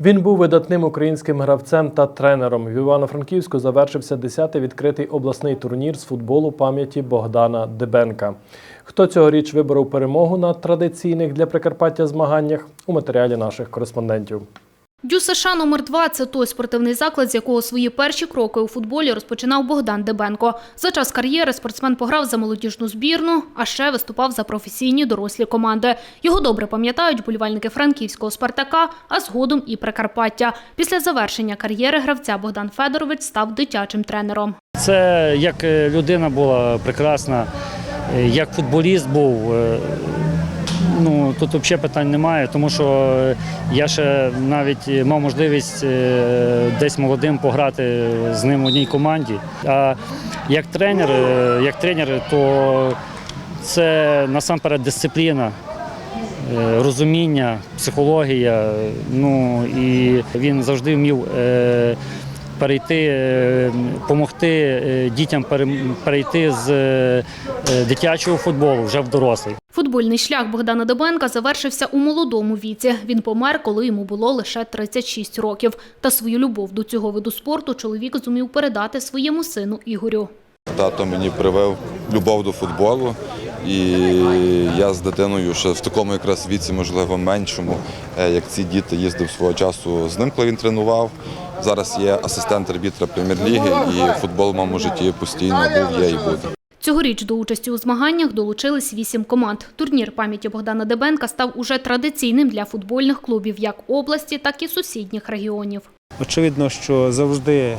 Він був видатним українським гравцем та тренером. В Івано-Франківську завершився 10-й відкритий обласний турнір з футболу пам'яті Богдана Дебенка. Хто цьогоріч виборов перемогу на традиційних для Прикарпаття змаганнях у матеріалі наших кореспондентів. ДЮСШ номер 2 це той спортивний заклад, з якого свої перші кроки у футболі розпочинав Богдан Дебенко. За час кар'єри спортсмен пограв за молодіжну збірну, а ще виступав за професійні дорослі команди. Його добре пам'ятають болівальники франківського Спартака, а згодом і Прикарпаття. Після завершення кар'єри гравця Богдан Федорович став дитячим тренером. Це як е, людина була прекрасна, е, як футболіст був. Е, Ну, тут взагалі питань немає, тому що е, я ще навіть мав можливість е, десь молодим пограти з ним в одній команді. А як тренер, е, як тренер, то це насамперед дисципліна, е, розуміння, психологія. Ну і він завжди вмів е, перейти, е, допомогти дітям перейти з е, дитячого футболу вже в дорослий. Футбольний шлях Богдана Дебенка завершився у молодому віці. Він помер, коли йому було лише 36 років. Та свою любов до цього виду спорту чоловік зумів передати своєму сину Ігорю. Тато мені привив любов до футболу, і я з дитиною ще в такому якраз віці, можливо, меншому, е, як ці діти їздив свого часу з ним, коли він тренував. Зараз є асистент арбітра прем'єр-ліги, і футбол в моєму житті постійно був, є і буде. Цьогоріч до участі у змаганнях долучились вісім команд. Турнір пам'яті Богдана Дебенка став уже традиційним для футбольних клубів як області, так і сусідніх регіонів. Очевидно, що завжди е,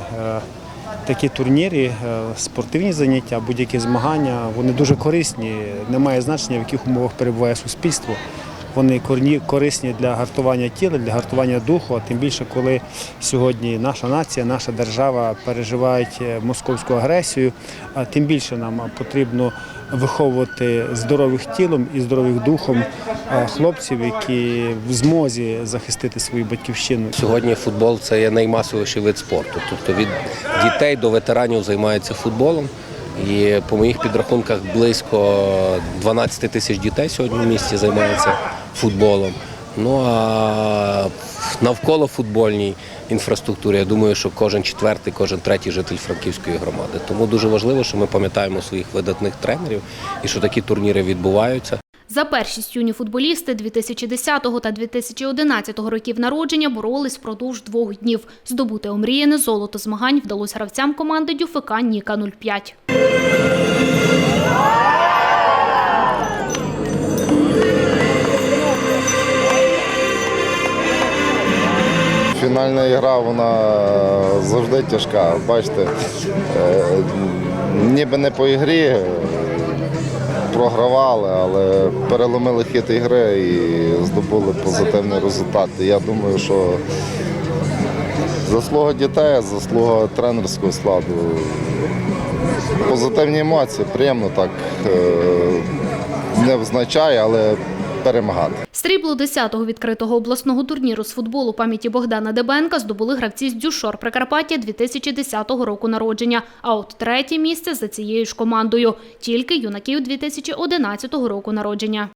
такі турніри, е, спортивні заняття, будь-які змагання, вони дуже корисні. Немає значення, в яких умовах перебуває суспільство. Вони корисні для гартування тіла, для гартування духу, а тим більше, коли сьогодні наша нація, наша держава переживають е, московську агресію, а тим більше нам потрібно виховувати здорових тілом і здорових духом е, хлопців, які в змозі захистити свою батьківщину. Сьогодні футбол це є наймасовіший вид спорту. Тобто від дітей до ветеранів займаються футболом. І по моїх підрахунках близько 12 тисяч дітей сьогодні в місті займаються футболом. Ну а навколо футбольній інфраструктурі, я думаю, що кожен четвертий, кожен третій житель Франківської громади. Тому дуже важливо, що ми пам'ятаємо своїх видатних тренерів і що такі турніри відбуваються. За першість юні футболісти 2010 та 2011 років народження боролись впродовж двох днів. Здобути омріяне золото змагань вдалося гравцям команди Дюфика Ніка 05. Фінальна гра вона завжди тяжка. Бачите, е, ніби не по ігрі е, програвали, але переломили хід ігри і здобули позитивний результат. Я думаю, що заслуга дітей, заслуга тренерського складу. Позитивні емоції, приємно так е, не визначає, але перемагати. Срібло 10-го відкритого обласного турніру з футболу пам'яті Богдана Дебенка здобули гравці з Дюшор Прикарпаття 2010 року народження. А от третє місце за цією ж командою – тільки юнаків 2011 року народження.